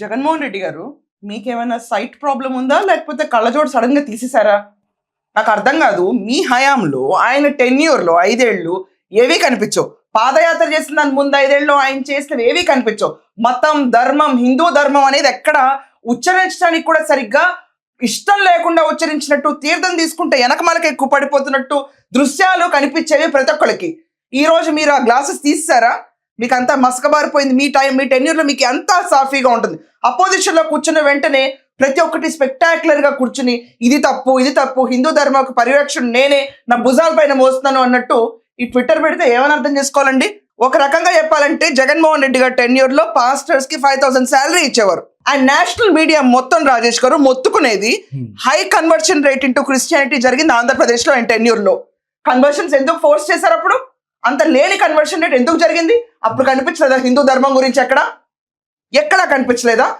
జగన్మోహన్ రెడ్డి గారు మీకేమైనా site problem ఉందా? లేకపోతే కళ్ళజోడు సడన్గా తీసేశారా? నాకు అర్థం కాదు. మీ హయాంలో ఆయన టెన్యూర్లో లో ఐదేళ్ళు ఏవి కనిపించవు. పాదయాత్ర చేసిన దాని ముందు ఐదేళ్ళు ఆయన చేసినవి ఏవి కనిపించవు. మతం ధర్మం హిందూ ధర్మం అనేది ఎక్కడ ఉచ్చరించడానికి కూడా సరిగ్గా ఇష్టం లేకుండా ఉచ్చరించినట్టు తీర్థం తీసుకుంటే వెనకమాలకి ఎక్కువ పడిపోతున్నట్టు దృశ్యాలు కనిపించేవి ప్రతి ఒక్కరికి ఈ రోజు మీరు ఆ గ్లాసెస్ తీసారా మీకు అంతా మసకబారిపోయింది. మీ టైం మీ టెన్యూర్లో మీకు అంతా సాఫీగా ఉంటుంది. అపోజిషన్లో కూర్చున్న వెంటనే ప్రతి ఒక్కటి స్పెక్టాక్యులర్గా కూర్చుని ఇది తప్పు ఇది తప్పు హిందూ ధర్మ పరిరక్షణ నేనే నా భుజాల పైన మోస్తున్నాను అన్నట్టు ఈ ట్విట్టర్ పెడితే ఏమని అర్థం చేసుకోవాలండి? ఒక రకంగా చెప్పాలంటే జగన్మోహన్ రెడ్డి గారి టెన్యూర్లో పాస్టర్స్కి ఫైవ్ థౌసండ్ శాలరీ ఇచ్చేవారు. అండ్ నేషనల్ మీడియా మొత్తం రాజేష్ గారు మొత్తుకునేది high conversion rate into Christianity జరిగింది ఆంధ్రప్రదేశ్లో అండ్ టెన్యూర్లో కన్వర్షన్స్ ఎందుకు ఫోర్స్ చేశారు అప్పుడు? అంత లేని కన్వర్షన్ రేట్ ఎందుకు జరిగింది? అప్పుడు కనిపించలేదా? హిందూ ధర్మం గురించి ఎక్కడ? ఎక్కడా కనిపించలేదా?